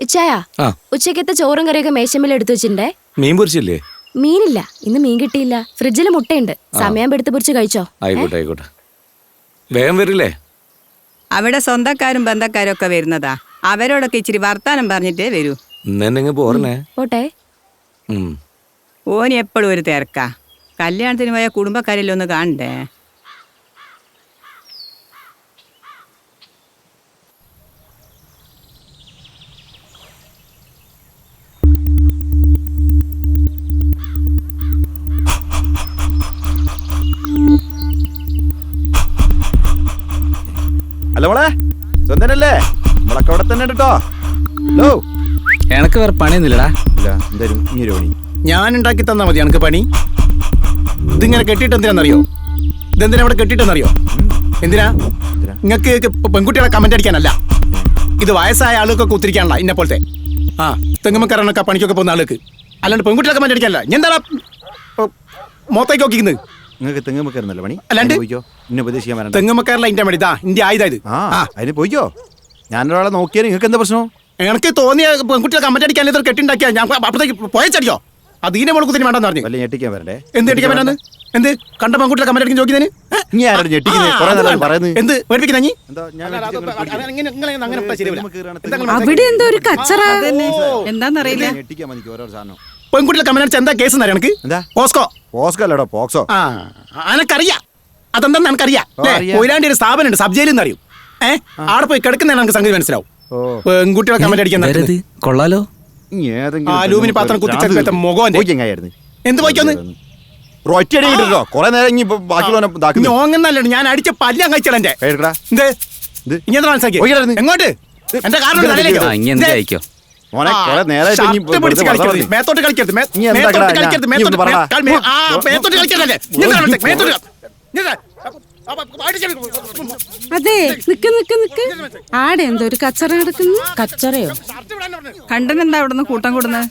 ഇച്ചായ ആ. ഉച്ചക്കത്തെ ചോറും കറിയൊക്കെ മേശമ്മേൽ എടുത്തു വെച്ചിട്ടുണ്ടേ? മീൻ പൊരിച്ചില്ലേ? മീനില്ല ഇന്ന് മീൻ കിട്ടിയില്ല. ഫ്രിഡ്ജിൽ മുട്ടയുണ്ട്. സമയം എടുത്ത് പൊരിച്ച് കഴിച്ചോ? ആയിക്കോട്ടെ ആയിക്കോട്ടെ. വേഗം വരില്ലേ? അവിടെ സ്വന്തക്കാരും ബന്ധക്കാരും ഒക്കെ വരുന്നതാ. അവരോടൊക്കെ ഇച്ചിരി വർത്താനം പറഞ്ഞിട്ടേ വരൂ. ഇന്നെന്നെ പോരണേ. പോട്ടെ. ഓന് എപ്പോഴും ഒരു തിരക്കാ. കല്യാണത്തിന് പോയ കുടുംബക്കാരെല്ലാം ഒന്ന് കാണണ്ടേ? അല്ല മോളെ സ്വന്തനല്ലേ? നമ്മളൊക്കെ അവിടെ തന്നെ കേട്ടോ ഹലോ. എനക്ക് വേറെ പണിയൊന്നുമില്ലടാ. ഇല്ല എന്തായാലും ഒരു പണി. ഞാൻ ഉണ്ടാക്കി തന്നാ മതി എനിക്ക് പണി. ഇതിങ്ങനെ കെട്ടിയിട്ട് എന്തിനാണെന്നറിയോ ഇതെന്തിനാ ഇവിടെ കെട്ടിയിട്ടെന്നറിയോ? എന്തിനാ? നിങ്ങൾക്ക് പെൺകുട്ടികളെ കമന്റ് അടിക്കാനല്ല. ഇത് വയസ്സായ ആളുകൾക്കൊക്കെ ഒത്തിരിക്കാനുള്ള ഇന്നെ പോലത്തെ. ആ തെങ്ങുമക്കാരനൊക്കെ പണിക്കൊക്കെ പോകുന്ന ആളുകൾക്ക്. അല്ലാണ്ട് പെൺകുട്ടികളെ കമന്റ് അടിക്കാനല്ല. ഞാൻ എന്താ മോത്തേക്ക് നോക്കിക്കുന്നത് നിങ്ങൾക്ക് തെങ്ങുമക്കാരുന്നല്ലോ കയറുന്നല്ലോ പണി അല്ലാണ്ട്? അതിന് പോയിക്കോ എന്നെ ഉപദേശിക്കാൻ വരണ്ട തെങ്ങുമക്കാരല്ല എന്റെ മതി ഇതാ ഇന്ത്യ ആയുധ ഇത് ആ ആ അതിന് പോയിക്കോ ഞാനൊരാളെ നോക്കിയാൽ നിങ്ങൾക്ക് എന്താ പ്രശ്നം എനിക്ക് തോന്നിയ പെൺകുട്ടികളെ കമന്റ് അടിക്കാൻ ഇതൊരു കെട്ടിണ്ടാക്കിയാ ഞാൻ അപ്പുറത്തേക്ക് പോയച്ചടിക്കോ അത് ഇതിനെ മോൾക്ക് കുത്തിന് വേണ്ടെന്ന് പറഞ്ഞു വല്ല ഞെട്ടിക്കാൻ വരണ്ടേ എന്ത് അടിക്കാൻ പറ്റാന്ന് എന്ത് കണ്ട പെൺകുട്ടികളെ കമന്റ് അടിക്കാൻ ചോദിക്കുന്നതിന് ഇനി ആരോട് ഞെട്ടിക്കുന്നത് കുറെ അത് നേരം വേണ്ട. പറയുന്നത് എന്ത് പേടിപ്പിക്കുന്ന നീ എന്താ ഞാൻ അല്ല, ഞെട്ടിക്കാൻ അത് അങ്ങനെ- അങ്ങനെ ഇട്ടാ ശരിയാവില്ല. എന്താ നിങ്ങൾ അവിടെ എന്തോ ഒരു കച്ചറ എന്താന്നറിയില്ല ഞെട്ടിക്കാൻ മതി ഓരോ സാധനം പെൺകുട്ടികളെ കമന്റ് അടിച്ച എന്താ കേസ് എനിക്ക് എന്താ? പോസ്കോ. പോസ്കോ അല്ലടോ പോക്സോ. ആ അനക്കറിയാം. അതെന്താന്ന് എനിക്കറിയാം കൊയിലാണ്ടി ഒരു സ്ഥാപനം ഉണ്ട് സബ് ജയിലിൽ നിന്ന് അറിയും ഏഹ് അവിടെ പോയി കിടക്കുന്നതാണ് നമുക്ക് സംഗതി മനസ്സിലാവും. പെൺകുട്ടികളെ കമന്റ് അടിക്കാൻ കൊള്ളാലോ? അലൂമിനി പാത്രം കുത്തിച്ചെടുത്ത മുഖം എന്ത് പോയിക്കൊന്ന്? ഞാൻ അടിച്ച പല്ല് പോയിക്കിടന്ന്. എങ്ങോട്ട്? എന്റെ കാരണം മോനെ കുറെ നേരമായിട്ട്. മേത്തോട്ട് കളിക്കരുത്. മേത്തോട്ട്? കളിക്കരുത്. മേത്തോട്ട് കളിക്കരുതല്ലേ? മേത്തോട്ട് അതെ നിക്ക് നിക്ക് നിക്ക്. ആടെ എന്തോ ഒരു കച്ചറ നടക്കുന്നു കച്ചറയോ. കണ്ടൻ എന്താ അവിടെ കൂട്ടം കൂടുന്നത്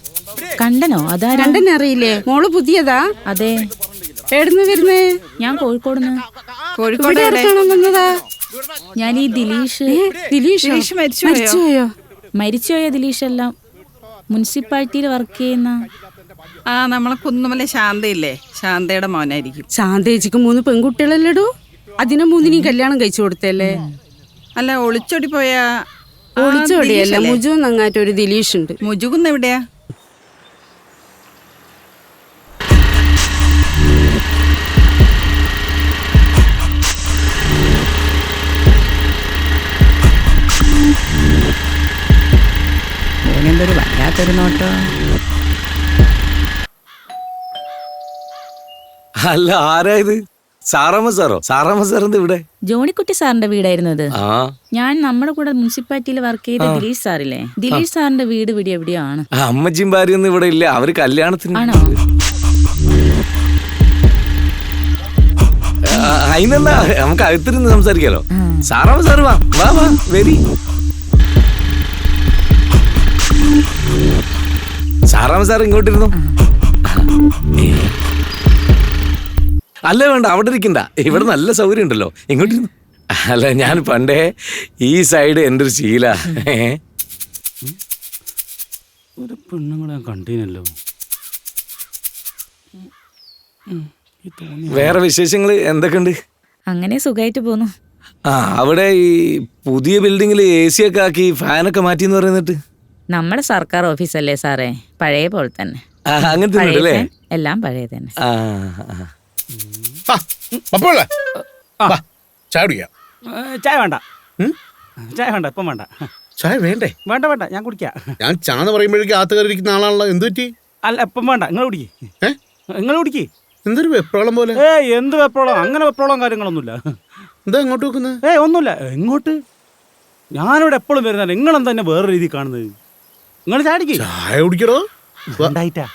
കണ്ടനോ? അതാ രണ്ടെന്നെ അറിയില്ലേ? മോൾ പുതിയതാ. അതെ. എവിടുന്ന് വരുന്നേ? ഞാൻ കോഴിക്കോടുന്ന്. കോഴിക്കോട്? ഇറക്കണം വന്നതാ? ഞാൻ ഈ ദിലീഷ്. ദിലീഷ്? മരിച്ചു ദിലീഷ് മരിച്ചുപോയോ? മരിച്ചുപോയോ ദിലീഷെല്ലാം മുനിസിപ്പാലിറ്റിയിൽ വർക്ക് ചെയ്യുന്ന ആ നമ്മളെ കുന്നുമല ശാന്തയില്ലേ? ശാന്തയുടെ മോനായിരിക്കും. ശാന്തേച്ചിക്ക് മൂന്ന് പെൺകുട്ടികളല്ലേടോ? അതിനെ മൂന്നിനെയും കല്യാണം കഴിച്ചു കൊടുത്തല്ലേ അല്ല ഒളിച്ചോടി പോയ ഒളിച്ചോടിയല്ല? മുജു നങ്ങാറ്റ ഒരു ദിലീഷ് ഉണ്ട് മുജുകുന്ന് എവിടെയാ? വല്ലാത്തൊരു നോട്ട് അല്ല ആരായത് സാറാമ്മ സാറോ? സാറമ്മ സാർ എന്താ ഇവിടെ? ജോണിക്കുട്ടി സാറിന്റെ വീടായിരുന്നു അത് ഞാൻ നമ്മുടെ കൂടെ മുനിസിപ്പാലിറ്റിയിൽ വർക്ക് ചെയ്ത ദിലീഷ് സാറില്ലേ? ദിലീഷ് സാറിന്റെ വീട് ഇവിടെ എവിടെയാണ്? ആണ് അമ്മച്ചിയും ഭാര്യയൊന്നും ഇവിടെ ഇല്ല. അവർ കല്യാണത്തിന് ആണോ? അതിനെന്താ നമുക്ക് അകത്തിരുന്ന് സംസാരിക്കാലോ. സാറാമ്മ സാറ് വാ. വാ വാ വരി. സാറാമ്മ സാർ ഇങ്ങോട്ടിരുന്നു. അല്ല വേണ്ട അവിടെ ഇരിക്കണ്ട. ഇവിടെ നല്ല സൗകര്യം ഉണ്ടല്ലോ. ഇങ്ങോട്ടിരുന്നു. അല്ല ഞാൻ പണ്ടേ ഈ സൈഡ് എന്റെ ഒരു ശീല. ഒരു പെണ്ണുങ്ങളെ കണ്ടീനല്ലോ. വേറെ വിശേഷങ്ങൾ എന്തൊക്കെയുണ്ട്? അങ്ങനെ സുഖമായിട്ട് പോന്നു. ആ അവിടെ ഈ പുതിയ ബിൽഡിങ്ങിൽ എ സി ഒക്കെ ആക്കി ഫാനൊക്കെ മാറ്റി എന്ന് പറയുന്നിട്ട്. നമ്മുടെ സർക്കാർ ഓഫീസല്ലേ സാറേ? പഴയ പോലെ തന്നെ. അങ്ങനത്തെ എല്ലാം പഴയ തന്നെ. ചായ കുടിക്കാം. ചായ വേണ്ട. ചായ വേണ്ട ഇപ്പം വേണ്ട. ചായ വേണ്ടേ? വേണ്ട വേണ്ട ഞാൻ കുടിക്കാം. ഞാൻ ചാന്ന് പറയുമ്പോഴേക്കും ആത്ത് കയറിയിരിക്കുന്ന ആളാണല്ലോ. എന്ത് പറ്റി? അല്ല ഇപ്പം വേണ്ട. നിങ്ങൾ കുടിക്കേ. നിങ്ങൾ കുടിക്കേ. എന്തൊരു വെപ്രോളം പോലെ? ഏ എന്ത് വെപ്രോളം? അങ്ങനെ വെപ്രോളം കാര്യങ്ങളൊന്നുമില്ല. എന്താ ഇങ്ങോട്ട് നോക്കുന്നത്? ഏ ഒന്നുമില്ല. എങ്ങോട്ട് ഞാനിവിടെ എപ്പോഴും വരുന്നില്ല നിങ്ങളെന്താ എന്നെ വേറെ രീതിയിൽ കാണുന്നത്? നിങ്ങൾ ചാടിക്കേ. ചായ കുടിക്കടോ? വാ, ഉണ്ടായിട്ടാ.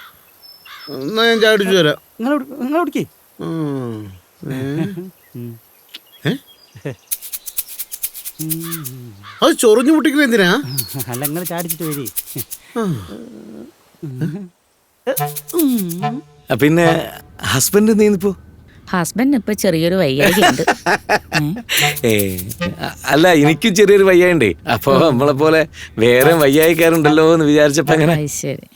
എന്നാ ഞാൻ ചായ കുടിച്ചു തരാം നിങ്ങൾ നിങ്ങൾ കുടിക്കേ. ഉം. ഏ? ഏ? അത് ചൊറിഞ്ഞു മുട്ടിക്കുന്നത് എന്തിനാ? അല്ല നിങ്ങൾ ചാടിച്ചിട്ട് വരി. പിന്നെ ഹസ്ബൻഡ് നീന്നിപ്പോ ഹസ്ബൻഡ് ഇപ്പൊ ചെറിയൊരു വയ്യായി ഉണ്ട് ഏ അല്ല എനിക്കും ചെറിയൊരു വയ്യായുണ്ടേ അപ്പൊ നമ്മളെ പോലെ വേറെ വയ്യായിക്കാരുണ്ടല്ലോ എന്ന് വിചാരിച്ചപ്പോ അങ്ങനെ ശരി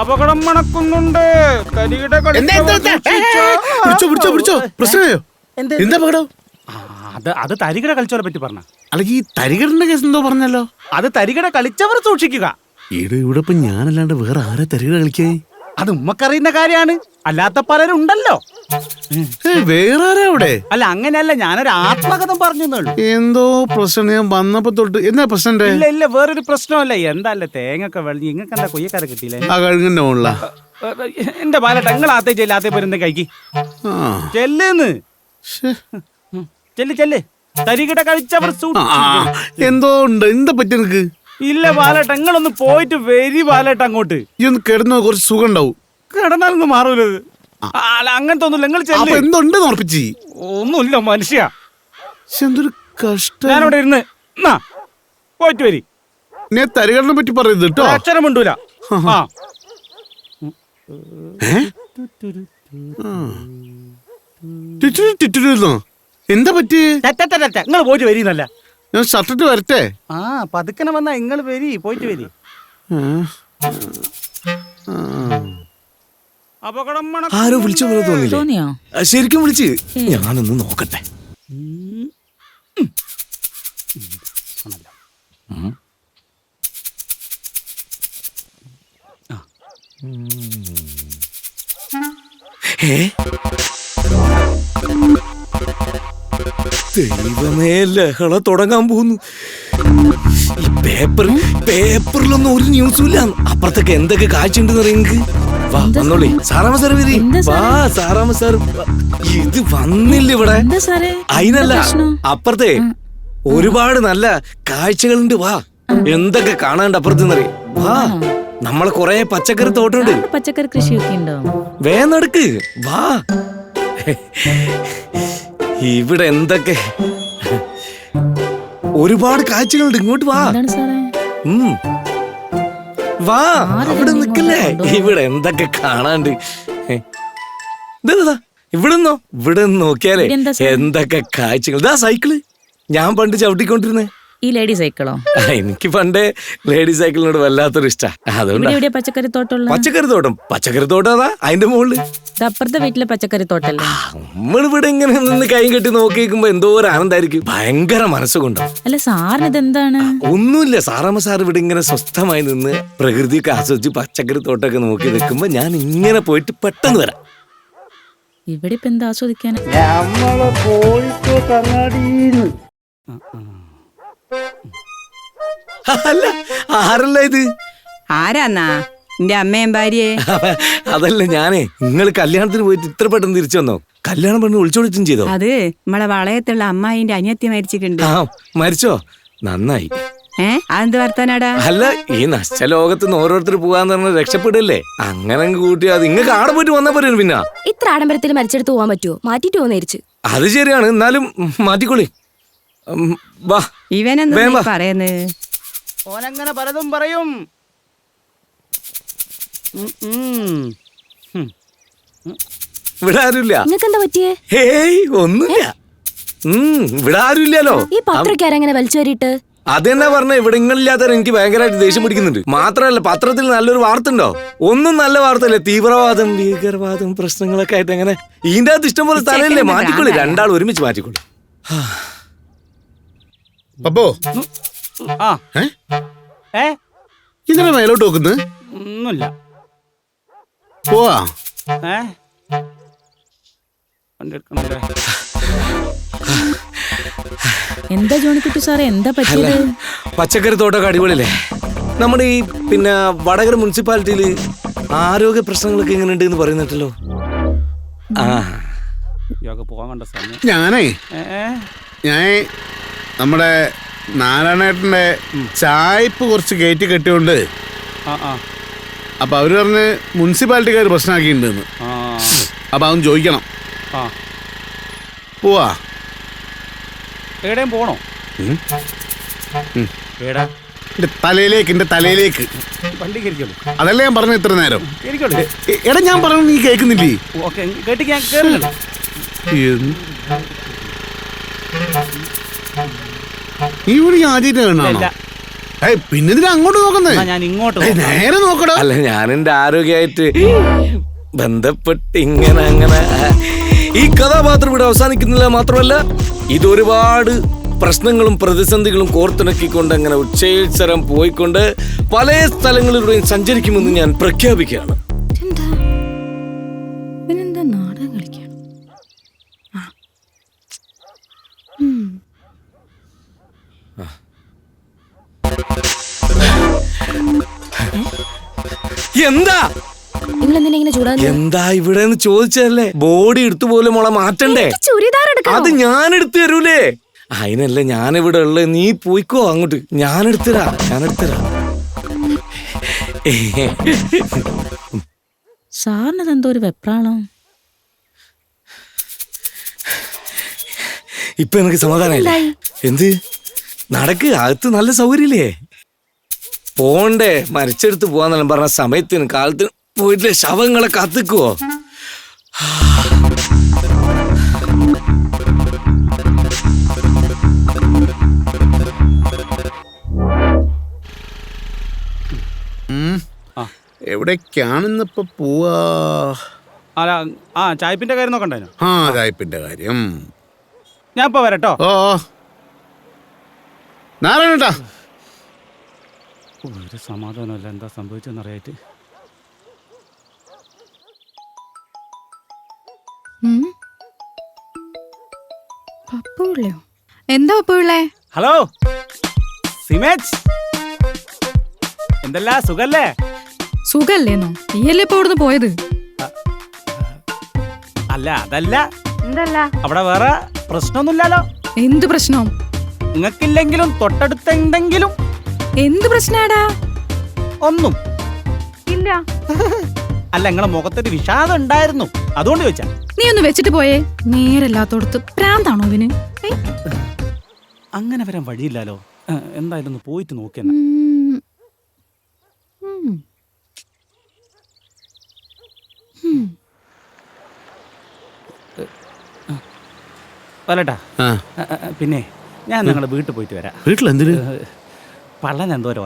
അപകടം മണക്കുന്നുണ്ട് കരിയുടെ എന്താ, എന്താ, എന്താ? ഏ, ഏ, ഏ, പിടിച്ചോ പിടിച്ചോ പിടിച്ചോ പ്രശ്നമായോ എന്താ പകടോ അത് അത് തരികിട കളിച്ചവരെ പറ്റി പറഞ്ഞ. അല്ലെങ്കിൽ ഈ തരികടന്റെ കേസ് എന്തോ പറഞ്ഞല്ലോ? അത് തരികിട കളിച്ചവർ സൂക്ഷിക്കുക. ഈടെ ഇവിടെ ഇപ്പൊ ഞാനല്ലാണ്ട് വേറെ ആരെ തരികട കളിക്കേ? അത് ഉമ്മക്കറിയുന്ന കാര്യാണ് അല്ലാത്ത പലരും ഉണ്ടല്ലോ. വേറെ ആരാ അവിടെ? അല്ല അങ്ങനെയല്ല ഞാനൊരു ആത്മകഥം പറഞ്ഞു എന്തോ പ്രശ്നം ഞാൻ വന്നപ്പോ തൊട്ട് എന്താ പ്രശ്നം ഇല്ല ഇല്ല വേറൊരു പ്രശ്നമല്ല. എന്താല്ലേ തേങ്ങൊക്കെ വെള്ളി ഇങ്ങക്ക് എന്താ കൊയ്യക്കാരെ കിട്ടിയില്ല? എന്റെ ബാലട്ട നിങ്ങൾ ആത്തേ ചെല്ല് ആത്തേ പോരുന്ന കൈക്ക് ചെല്ലുന്ന്. ചെല്ല് ചെല്ല്. തരികിട എന്തോ ഉണ്ട്. എന്താ പറ്റി നിനക്ക്? ഇല്ല ബാലേട്ട നിങ്ങളൊന്ന് പോയിട്ട് വരി ബാലേട്ട അങ്ങോട്ട്. ഈ ഒന്ന് കിടന്നോ കുറച്ച് സുഖം ഉണ്ടാവും കിടന്നാലൊന്നും മാറൂലത് അല്ല അങ്ങനത്തെ ഒന്നുമില്ല. നിങ്ങൾ ചെല്ല്. എന്തുണ്ട് ഉറപ്പിച്ച്? ഒന്നുമില്ല മനുഷ്യ. എന്തൊരു കഷ്ടം. ഞാനിവിടെ ഇരുന്ന്. എന്നാ പോയിട്ട് വരി. ഞാൻ തരികളിനെ പറ്റി പറയുന്നത് കേട്ടോ. അക്ഷരം മിണ്ടൂല. ആ? എന്താ പറ്റി നിങ്ങൾ പോയിട്ട് വരീന്നല്ല. ഞാൻ ഷർട്ടിട്ട് വരട്ടെ? ആ പതുക്കനെ വന്നാ നിങ്ങൾ വരി പോയിട്ട് വരി. ആരോ വിളിച്ചു പോലെ തോന്നില്ലേ തോന്നിയോ? ആ, ശരിക്കും വിളിച്ച്. ഞാനൊന്ന് നോക്കട്ടെ. ഏ? ദൈവമേ ലഹള തുടങ്ങാൻ പോകുന്നു. ഈ പേപ്പർ പേപ്പറിലൊന്നും ഒരു ന്യൂസും ഇല്ല. അപ്പുറത്തൊക്കെ എന്തൊക്കെ കാഴ്ചയുണ്ടെന്ന് അറിയെങ്കിൽ വാ വന്നോളി. സാറാമ സാർ വരി. വാ സാറാമ സാർ. ഇത് വന്നില്ല ഇവിടെ. അതിനല്ല അപ്പുറത്തെ ഒരുപാട് നല്ല കാഴ്ചകളുണ്ട്. വാ എന്തൊക്കെ കാണാണ്ട് അപ്പുറത്ത് വാ നമ്മളെ കൊറേ പച്ചക്കറി തോട്ടമുണ്ട്. പച്ചക്കറി കൃഷിയൊക്കെ ഉണ്ടോ? വേ നടക്ക്. വാ. ഇവിടെ എന്തൊക്കെ? ഒരുപാട് കാഴ്ചകളുണ്ട്. ഇങ്ങോട്ട് വാ. വാ. അവിടെ നിക്കല്ലേ ഇവിടെ എന്തൊക്കെ കാണാണ്ട്. ഇവിടെ നിന്നോ? ഇവിടെ നോക്കിയാലേ? എന്തൊക്കെ കാഴ്ചകൾ. ഇതാ സൈക്കിൾ. ഞാൻ പണ്ട് ചവിട്ടിക്കൊണ്ടിരുന്നേ. ഈ ലേഡി സൈക്കിളോ? എനിക്ക് പണ്ടേ ലേഡി സൈക്കിളിനോട് വല്ലാത്തൊരു ഇഷ്ടം. പച്ചക്കറി തോട്ടം പച്ചക്കറി തോട്ടം. പച്ചക്കറി തോട്ടം അതാ അതിന്റെ മുകളിൽ അപ്പുറത്തെ വീട്ടിലെ പച്ചക്കറി തോട്ടല്ലേ? നമ്മളിവിടെ ഇങ്ങനെ നിന്ന് കൈ കെട്ടി നോക്കി നിൽക്കുമ്പോ എന്തോ ഒരു ആനന്ദായിരിക്കും. ഭയങ്കര മനസ്സുകൊണ്ട്. അല്ല സാറിന് ഇതെന്താണ്? ഒന്നുമില്ല. സാറാമ്മ സാർ ഇവിടെ ഇങ്ങനെ സ്വസ്ഥമായി നിന്ന് പ്രകൃതിയൊക്കെ ആസ്വദിച്ച് പച്ചക്കറി തോട്ടമൊക്കെ നോക്കി നിൽക്കുമ്പോ ഞാൻ ഇങ്ങനെ പോയിട്ട് പെട്ടെന്ന് വരാം. ഇവിടെ ഇപ്പൊ എന്താ ആസ്വദിക്കാൻ? അല്ല ആരല്ല ഇത്? ആരാന്നാ? എന്റെ അമ്മയും ഭാര്യയെ? അതല്ല ഞാനേ നിങ്ങൾ കല്യാണത്തിന് പോയിട്ട് ഇത്ര പെട്ടെന്ന് തിരിച്ചു വന്നോ? കല്യാണം പെണ്ണ് ഒളിച്ചോടിച്ചും ചെയ്തോ? അത് നമ്മളെ വളയത്തുള്ള അമ്മായിന്റെ അനിയത്തി മരിച്ചിട്ടുണ്ട്. ആ മരിച്ചോ? നന്നായി. ഏ അതെന്ത് വർത്താനാടാ? അല്ല ഈ നശിച്ച ലോകത്ത് നിന്ന് ഓരോരുത്തർ പോകാന്ന് പറഞ്ഞ രക്ഷപ്പെടില്ലേ? അങ്ങനെ അങ്ങ് കൂട്ടി അത് നിങ്ങൾക്ക് ആടെ പോയിട്ട് വന്നാ പോലും പിന്നെ? ഇത്ര ആഡംബരത്തിൽ മരിച്ചെടുത്ത് പോവാൻ പറ്റുമോ മാറ്റിട്ട് പോന്നേരിച്ച് അത് ശരിയാണ് എന്നാലും മാറ്റിക്കോളി. ഉം, വാ. ഇവനെന്താ പറയുന്നേ? ഓനങ്ങനെ പലതും പറയും. ഉം, ഉം. ഉം. ഇവിടെ ആരുമില്ല നിങ്ങൾക്ക് എന്താ പറ്റിയേ? ഹേയ് ഒന്നുമില്ല. ഉം ഇവിടെ ആരുമില്ലല്ലോ ഈ പത്രക്കാരെ അങ്ങനെ വലിച്ചു വരിയിട്ട് അതെന്നാ പറഞ്ഞ? ഇവിടെ ഇങ്ങളില്ലാത്തവരെ എനിക്ക് ഭയങ്കരമായിട്ട് ദേഷ്യം പിടിക്കുന്നുണ്ട്. മാത്രമല്ല പത്രത്തിൽ നല്ലൊരു വാർത്ത ഉണ്ടോ ഒന്നും നല്ല വാർത്തയല്ലേ. തീവ്രവാദം ഭീകരവാദം പ്രശ്നങ്ങളൊക്കെ ആയിട്ട് അങ്ങനെ. ഇതിന്റെ അകത്ത് ഇഷ്ടംപോലെ സ്ഥലമില്ലേ? മാറ്റിക്കൊള്ളി. രണ്ടാൾ ഒരുമിച്ച് മാറ്റിക്കൊള്ളി അപ്പോ ആ. ഏ? ഇങ്ങനെ മേലോട്ട് നോക്കുന്നത് ഒന്നുമില്ല. പോവാ. ഏ? എന്താ ജോണിക്കുട്ടി സാറേ? എന്താ പറ്റിയത്? പച്ചക്കറി തോട്ടമൊക്കെ അടിപൊളിയല്ലേ? നമ്മുടെ ഈ പിന്നെ വടകര മുനിസിപ്പാലിറ്റിയിൽ ആരോഗ്യ പ്രശ്നങ്ങളൊക്കെ എങ്ങനെയുണ്ട് എന്ന് പറയുന്നുണ്ടല്ലോ ആ പോകാൻ കണ്ട സമയം. ഞാനേ? ഞാൻ നമ്മുടെ നാരായണേട്ടന്റെ ചായ്പ് കുറച്ച് കയറ്റി കെട്ടിയോണ്ട് ആ ആ. അപ്പൊ അവർ പറഞ്ഞ് മുനിസിപ്പാലിറ്റിക്കാർ പ്രശ്നമാക്കിയിട്ടുണ്ടെന്ന് ആ. അപ്പൊ അതൊന്ന് ചോദിക്കണം. ആ. പോവാ. എവിടെയും പോണോ? എടാ എന്റെ തലയിലേക്ക് എന്റെ തലയിലേക്ക്. വണ്ടി കയറിക്കോളൂ. അതല്ലേ ഞാൻ പറഞ്ഞു ഇത്ര നേരം? കയറിക്കോളൂ. എ- എടാ ഞാൻ പറഞ്ഞു നീ കേൾക്കുന്നില്ലേ? ഓക്കെ കേട്ടിക്ക് ഞാൻ കയറുന്നുണ്ട് ഈ വിളി ആദ്യമായിട്ട്. കാണാണോ ഏയ് പിന്നെ ഇതിന് അങ്ങോട്ട് നോക്കുന്നേ? ഞാൻ ഇങ്ങോട്ട് ഏയ്, നേരെ നോക്കടാ. അല്ല ഞാൻ എന്റെ ആരോഗ്യമായിട്ട് ബന്ധപ്പെട്ട് ഇങ്ങനെ അങ്ങനെ ഈ കഥാപാത്രം ഇവിടെ അവസാനിക്കുന്നില്ല മാത്രമല്ല ഇതൊരുപാട് പ്രശ്നങ്ങളും പ്രതിസന്ധികളും കോർത്തിണക്കിക്കൊണ്ട് അങ്ങനെ ഉച്ചയിൽസരം പോയിക്കൊണ്ട് പല സ്ഥലങ്ങളിലൂടെയും സഞ്ചരിക്കുമെന്ന് ഞാൻ പ്രഖ്യാപിക്കുകയാണ്. എന്താ നിങ്ങൾ എന്തിനാ ഇങ്ങനെ ചൂടാകുന്നത് എന്താ ഇവിടെ ചോദിച്ചല്ലേ ബോഡി എടുത്തു പോലെ മോളെ മാറ്റണ്ടേ? ചുരിദാർ അത് ഞാൻ എടുത്തു തരൂലേ? അതിനല്ല ഞാനിവിടെ ഉള്ളത് നീ പോയിക്കോ അങ്ങോട്ട്. ഞാൻ എടുത്തരാ. ഞാൻ എടുത്തരാ. സാറിന് എന്തോ ഒരു വെപ്രാണോ ഇപ്പൊ എനിക്ക് സമാധാനമില്ല? എന്ത്? നടക്ക്. അകത്ത് നല്ല സൗകര്യമില്ലേ? പോണ്ടേ മരിച്ചെടുത്ത് പോവാന്നെല്ലാം പറഞ്ഞ സമയത്തിന് കാലത്തിന് പോയിട്ട് ശവങ്ങളെ കത്തിക്കുവോ? എവിടേക്കാണെന്നിപ്പോ പോവാ? അല്ല ആ ചായപ്പിന്റെ കാര്യം നോക്കണ്ടേനോ ആ ചായ്പിന്റെ കാര്യം. ഞാൻ ഇപ്പൊ വരട്ടോ. ഓ. നാരായണട്ടാ. ഒരു സമാധാനമല്ല. എന്താ സംഭവിച്ചെന്നറിയായിട്ട്. പപ്പുള്ളയോ എന്താ പപ്പുള്ളേ ഹലോ? സിമേജ്? എന്തല്ല സുഖല്ലേ? സുഖല്ലേന്നോ? നീയല്ലേ ഇപ്പൊ ഇവിടുന്ന് പോയത്? അല്ല അതല്ല. അവിടെ വേറെ പ്രശ്നമൊന്നുമില്ലല്ലോ. എന്ത് പ്രശ്നം? നിങ്ങൾക്കില്ലെങ്കിലും തൊട്ടടുത്തെന്തെങ്കിലും എന്ത് പ്രശ്നാടാ? ഒന്നും. ഇല്ല. അല്ല നിങ്ങളെ മുഖത്തൊരു വിഷാദം ഉണ്ടായിരുന്നു. അതുകൊണ്ട് ചോദിച്ചാ. നീ ഒന്ന് വെച്ചിട്ട് പോയേ. നേരല്ലാത്തോടത്ത് പ്രാന്താണോ ഇവന്? അങ്ങനെ വരാൻ വഴിയില്ലല്ലോ എന്തായാലും ഒന്ന് പോയിട്ട് നോക്കിയെന്ന. വരട്ടാ. പിന്നെ ഞാൻ നിങ്ങളെ വീട്ടിൽ പോയിട്ട് വരാം. വീട്ടിൽ എന്തിന് പള്ളൻ എന്തോ ഒരു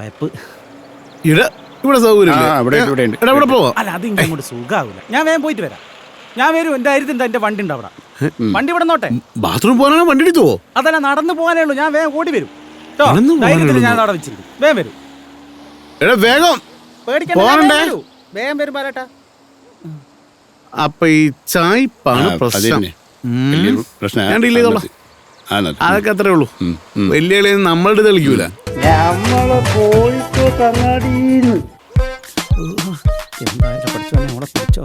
ഇട ഇവിടെ സൗകര്യം എടാ ഇവിടെ പോവാ. അല്ല അത് ഇങ്ങനെ അങ്ങോട്ട് സുഖാവൂല. ഞാൻ വേഗം പോയിട്ട് വരാം. ഞാൻ വരും എന്റെ അരുത്തിന്റെ എന്റെ വണ്ടി ഉണ്ട് അവിടെ. വണ്ടി ഇവിടെ നോട്ടെ ബാത്റൂം പോകാനാണ് വണ്ടി എടുത്തു അതല്ല നടന്നു പോകാനേ ഉള്ളൂ. ഞാൻ വേഗം ഓടി വരും. ട്ടോ, നടന്നു പോകാനേ ഞാൻ അവിടെ വെച്ചിരിക്കും വേഗം വരും. എടാ വേഗം. പേടിക്കണ്ട ഞാൻ പോകണ്ടേ? വേഗം വരൂ. വേഗം വരും പാലട്ടാ. അപ്പൊ ഈ ചായ്പാണ് പ്രശ്നം. ഉം. ഞാൻ ഡീൽ ചെയ്തോളാം. അതൊക്കെ. അത്രേ ഉള്ളൂ. വലിയ നമ്മളുടെ തെളിക്കൂല എന്തായാലും പോയിട്ടോ അവളെ എന്തായാലും പഠിച്ചോ നമ്മളെ പഠിച്ചോ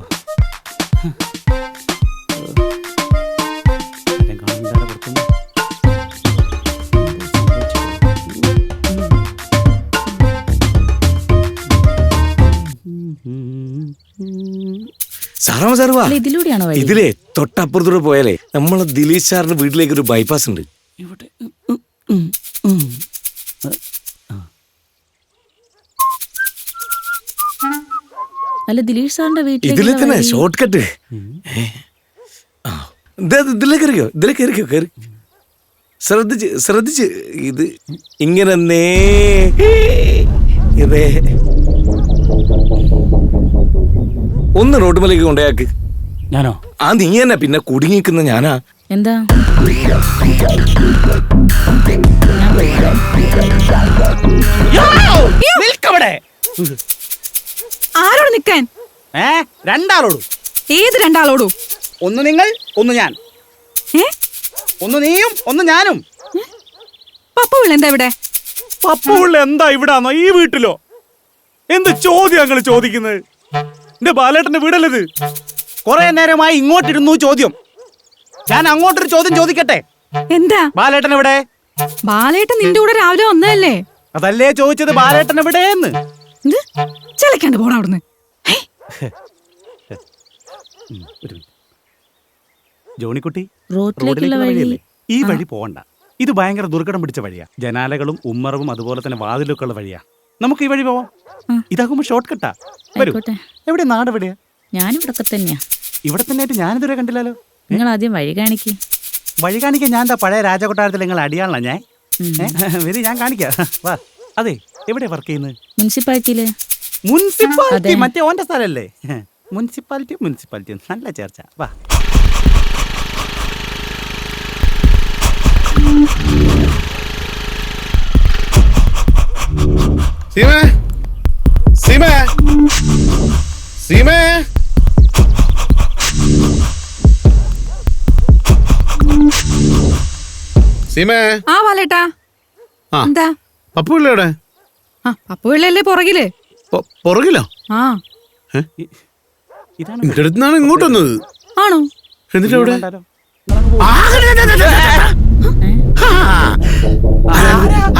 സാറുവാ അല്ല ഇതിലൂടെയാണോ വഴി ഇതിലേ തൊട്ടപ്പുറത്തൂടെ പോയാലേ നമ്മളെ ദിലീഷ് സാറിന്റെ വീട്ടിലേക്ക് ഒരു ബൈപ്പാസ് ഉണ്ട് ഇവിടെ അല്ല ദിലീഷ് സാറിന്റെ ഇതിലെ തന്നെ ഷോർട്ട് കട്ട് ഇതിലെ കയറിക്കോ ഇതിലെ കയറിക്കോ കയറി. ശ്രദ്ധിച്ച് ശ്രദ്ധിച്ച് ഇത് ഇങ്ങനെ നേ ഇതേ. ഒന്ന് റോട്ടുമലേക്ക് കൊണ്ടയാക്ക്. ഞാനോ? ആ നീ തന്നെ പിന്നെ കുടുങ്ങിക്കുന്ന ഞാനാ. എന്താ? നിൽക്കവിടെ ആരോട് നിക്കാൻ? ഏ രണ്ടാളോടും. ഏത് രണ്ടാളോടും? ഒന്ന് നിങ്ങൾ ഒന്ന് ഞാൻ. ഏ? ഒന്ന് നീയും ഒന്ന് ഞാനും. പപ്പുള്ള എന്താ ഇവിടെ? പപ്പുള്ള എന്താ ഇവിടെ ഈ വീട്ടിലോ? എന്ത് ചോദ്യം ഞങ്ങൾ ചോദിക്കുന്നത്? എന്റെ ബാലേട്ടന്റെ വീടല്ലത്? കൊറേ നേരമായി ഇങ്ങോട്ടിരുന്നു ചോദ്യം. ഞാൻ അങ്ങോട്ടൊരു ചോദ്യം ചോദിക്കട്ടെ? എന്താ? ബാലേട്ടൻ എവിടെ? ബാലേട്ടൻ നിന്റെ കൂടെ രാവിലെ വന്നതല്ലേ? അതല്ലേ ചോദിച്ചത്? ബാലേട്ടൻ എവിടെയെന്ന്? എന്ത്? ചിലക്കാണ്ട് പോണ അവിടുന്ന്. ജോണിക്കുട്ടി റോഡിലേക്കുള്ള വഴിയല്ലേ? ഈ വഴി പോകണ്ട ഇത് ഭയങ്കര ദുർഘടം പിടിച്ച വഴിയാ. ജനാലകളും ഉമ്മറവും അതുപോലെ തന്നെ വാതിലൊക്കെ ഉള്ള വഴിയാ. നമുക്ക് ഈ വഴി പോവാം. ഇതാകുമ്പോ ഷോർട്ട് കട്ടാ വരൂ. എവിടെ? നാട് എവിടെയാ ഞാനിവിടൊക്കെ തന്നെയാ. ഇവിടെ തന്നെ ആയിട്ട് ഞാനിതുവരെ കണ്ടില്ലല്ലോ. നിങ്ങൾ ആദ്യം വഴി കാണിക്ക്. വഴി കാണിക്കാൻ ഞാൻ എന്താ പഴയ രാജകൊട്ടാരത്തിൽ നിങ്ങൾ അടിയാണല്ലോ ഞാൻ? വരി ഞാൻ കാണിക്കാം. വാ. അതെ എവിടെ വർക്ക് ചെയ്യുന്നത്? മുനിസിപ്പാലിറ്റിയിൽ. മുനിസിപ്പാലിറ്റി. മറ്റേ ഓന്റെ സ്ഥലല്ലേ? Municipality municipality. നല്ല ചേർച്ച. വാ. സീമേ? സീമേ? സീമേ? സീമേ? ആ വാലേട്ടാ. എന്താ? പപ്പു എവിടെ ആ അപ്പുള്ളല്ലേ പുറകിൽ? പുറകിലോ? ആ. ഇതാണ് എന്റെ ഇങ്ങോട്ട് വന്നത്? ആണോ? എന്നിട്ട് എവിടെ? കണ്ടാലോ?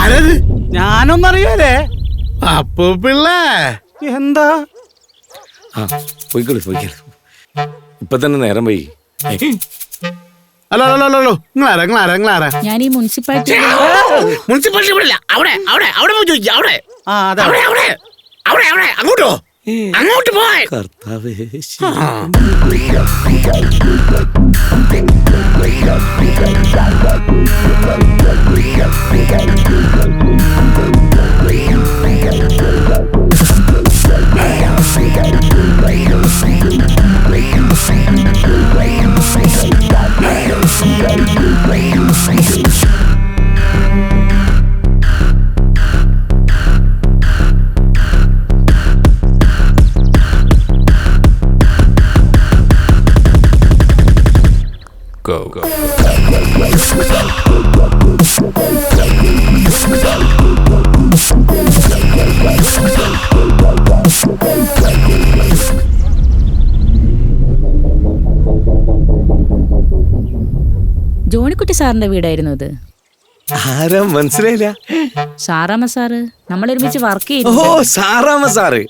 ആരത്? ഞാനൊന്നും അറിയാലേ അപ്പു പിള്ള. എന്താ? ആ പോയിക്കോളൂ പോയിക്കോളി. ഇപ്പൊ തന്നെ നേരം പോയി. അല്ലോ അല്ലോ അല്ലോ അല്ലോ നിങ്ങളാരാ? നിങ്ങളാരാ? നിങ്ങളാരാ? ഞാൻ ഈ മുനിസിപ്പാലിറ്റി മുനിസിപ്പാലിറ്റി ഇവിടെ ഇല്ല. അവിടെ അവിടെ അവിടെ പോയി ചോദിക്കാം. അവിടെ. ആ അതെ. അവിടെ അവിടെ. അവിടെ അവിടെ. അങ്ങോട്ടോ? അങ്ങോട്ട് പോയി. കർത്താവേ Go, സാറിന്റെ വീടായിരുന്നു ഇത്. ആരാ? മനസ്സിലായില്ല. സാറാമ സാറ് നമ്മൾ ഒരുമിച്ച് വർക്ക് ഓ സാറ്.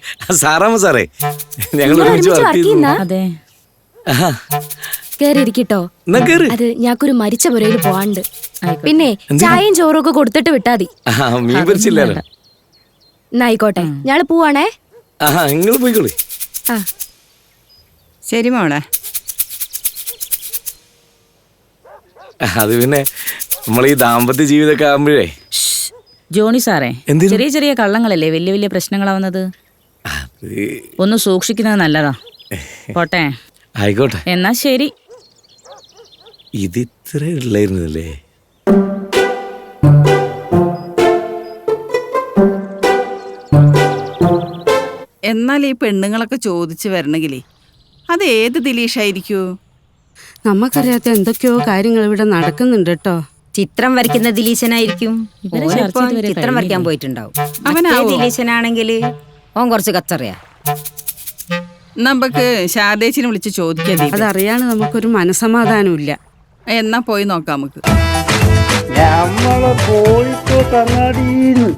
ഞങ്ങൾ ഒരുമിച്ച് വർക്ക് work അതെ. ആഹാ. കേറി ഇരിക്കട്ടോ എന്നാ കേറ്. അത് ഞാക്കൊരു മരിച്ച പുരയിൽ പോവാണ്ട് പിന്നെ ചായയും ചോറും ഒക്കെ കൊടുത്തിട്ട് വിട്ടാ മതി. ആ മീൻ പൊരിച്ചില്ലല്ലോ എന്നാ ആയിക്കോട്ടെ. ഞാൾ പോവാണേ. ആ നിങ്ങൾ പോയിക്കോളി. ആ. ശരി മോളെ. അത് പിന്നെ നമ്മൾ ഈ ദാമ്പത്യ ജീവിതമൊക്കെ ആകുമ്പോഴേ ജോണി സാറേ എന്തിനു? ചെറിയ ചെറിയ കള്ളങ്ങളല്ലേ വലിയ വലിയ പ്രശ്നങ്ങളാവുന്നത്? അത് ഒന്ന് സൂക്ഷിക്കുന്നത് നല്ലതാ. പോട്ടെ. ആയിക്കോട്ടെ. എന്നാ ശരി. ഇത് ഇത്ര ഉള്ളായിരുന്നല്ലേ എന്നാൽ ഈ പെണ്ണുങ്ങളൊക്കെ ചോദിച്ചു വരണമെങ്കിലേ അത് ഏത് ദിലീഷായിരിക്കൂ? നമുക്കറിയാത്ത എന്തൊക്കെയോ കാര്യങ്ങൾ ഇവിടെ നടക്കുന്നുണ്ട് കേട്ടോ. ചിത്രം വരയ്ക്കുന്ന ദിലീശനായിരിക്കും. ഓനിപ്പം ചിത്രം വരയ്ക്കാൻ പോയിട്ടുണ്ടാവും? മറ്റേ ദിലീശനാണെങ്കിൽ ഓൻ കുറച്ച് കച്ചറിയാ. നമുക്ക് ശാരദേച്ചിനെ വിളിച്ച് ചോദിക്കാം അതറിയാണ് നമുക്കൊരു മനസമാധാനം ഇല്ല എന്നാ പോയി നോക്കാം നമുക്ക്. നമ്മളെ കോഴിക്കോട്ട് അങ്ങാടിന്ന്